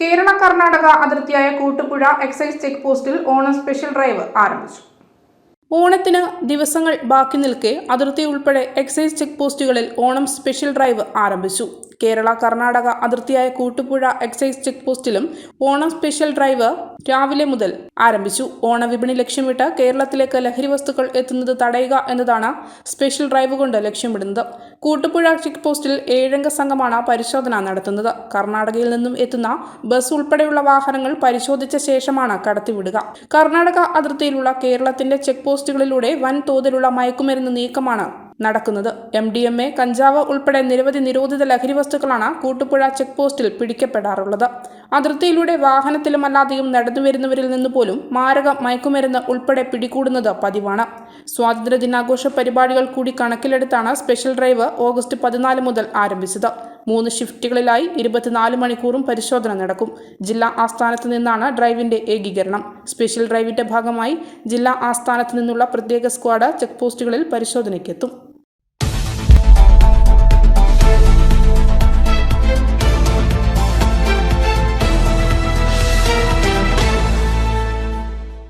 കേരള കർണാടക അതിർത്തിയായ Koottupuzha excise check പോസ്റ്റിൽ Onam special drive ആരംഭിച്ചു. ഓണത്തിന് ദിവസങ്ങൾ ബാക്കി നിൽക്കെ അതിർത്തി ഉൾപ്പെടെ എക്സൈസ് ചെക്ക് പോസ്റ്റുകളിൽ ഓണം സ്പെഷ്യൽ ഡ്രൈവ് ആരംഭിച്ചു. കേരള കർണാടക അതിർത്തിയായ കൂട്ടുപുഴ എക്സൈസ് ചെക്ക് പോസ്റ്റിലും ഓണം സ്പെഷ്യൽ ഡ്രൈവ് രാവിലെ മുതൽ ആരംഭിച്ചു. ഓണവിപണി ലക്ഷ്യമിട്ട് കേരളത്തിലേക്ക് ലഹരി വസ്തുക്കൾ എത്തുന്നത് തടയുക എന്നതാണ് സ്പെഷ്യൽ ഡ്രൈവ് കൊണ്ട് ലക്ഷ്യമിടുന്നത്. കൂട്ടുപുഴ ചെക്ക് പോസ്റ്റിൽ ഏഴംഗ സംഘമാണ് പരിശോധന നടത്തുന്നത്. കർണാടകയിൽ നിന്നും എത്തുന്ന ബസ് ഉൾപ്പെടെയുള്ള വാഹനങ്ങൾ പരിശോധിച്ച ശേഷമാണ് കടത്തിവിടുക. കർണാടക അതിർത്തിയിലുള്ള കേരളത്തിന്റെ ചെക്ക് പോസ്റ്റുകളിലൂടെ വൻതോതിലുള്ള മയക്കുമരുന്ന് നീക്കമാണ് നടക്കുന്നത്. എം ഡി എം എ കഞ്ചാവ് ഉൾപ്പെടെ നിരവധി നിരോധിത ലഹരി വസ്തുക്കളാണ് കൂട്ടുപുഴ ചെക്ക് പോസ്റ്റിൽ പിടിക്കപ്പെടാറുള്ളത്. അതിർത്തിയിലൂടെ വാഹനത്തിലും അല്ലാതെയും നടന്നു വരുന്നവരിൽ നിന്ന് പോലും മാരക മയക്കുമരുന്ന് ഉൾപ്പെടെ പിടികൂടുന്നത് പതിവാണ്. സ്വാതന്ത്ര്യ ദിനാഘോഷ പരിപാടികൾ കൂടി കണക്കിലെടുത്താണ് സ്പെഷ്യൽ ഡ്രൈവ് ഓഗസ്റ്റ് പതിനാല് മുതൽ ആരംഭിച്ചത്. മൂന്ന് ഷിഫ്റ്റുകളിലായി ഇരുപത്തിനാല് മണിക്കൂറും പരിശോധന നടക്കും. ജില്ലാ ആസ്ഥാനത്ത് നിന്നാണ് ഡ്രൈവിന്റെ ഏകീകരണം. സ്പെഷ്യൽ ഡ്രൈവിന്റെ ഭാഗമായി ജില്ലാ ആസ്ഥാനത്ത് നിന്നുള്ള പ്രത്യേക സ്ക്വാഡ് ചെക്ക് പോസ്റ്റുകളിൽ പരിശോധനയ്ക്കെത്തും.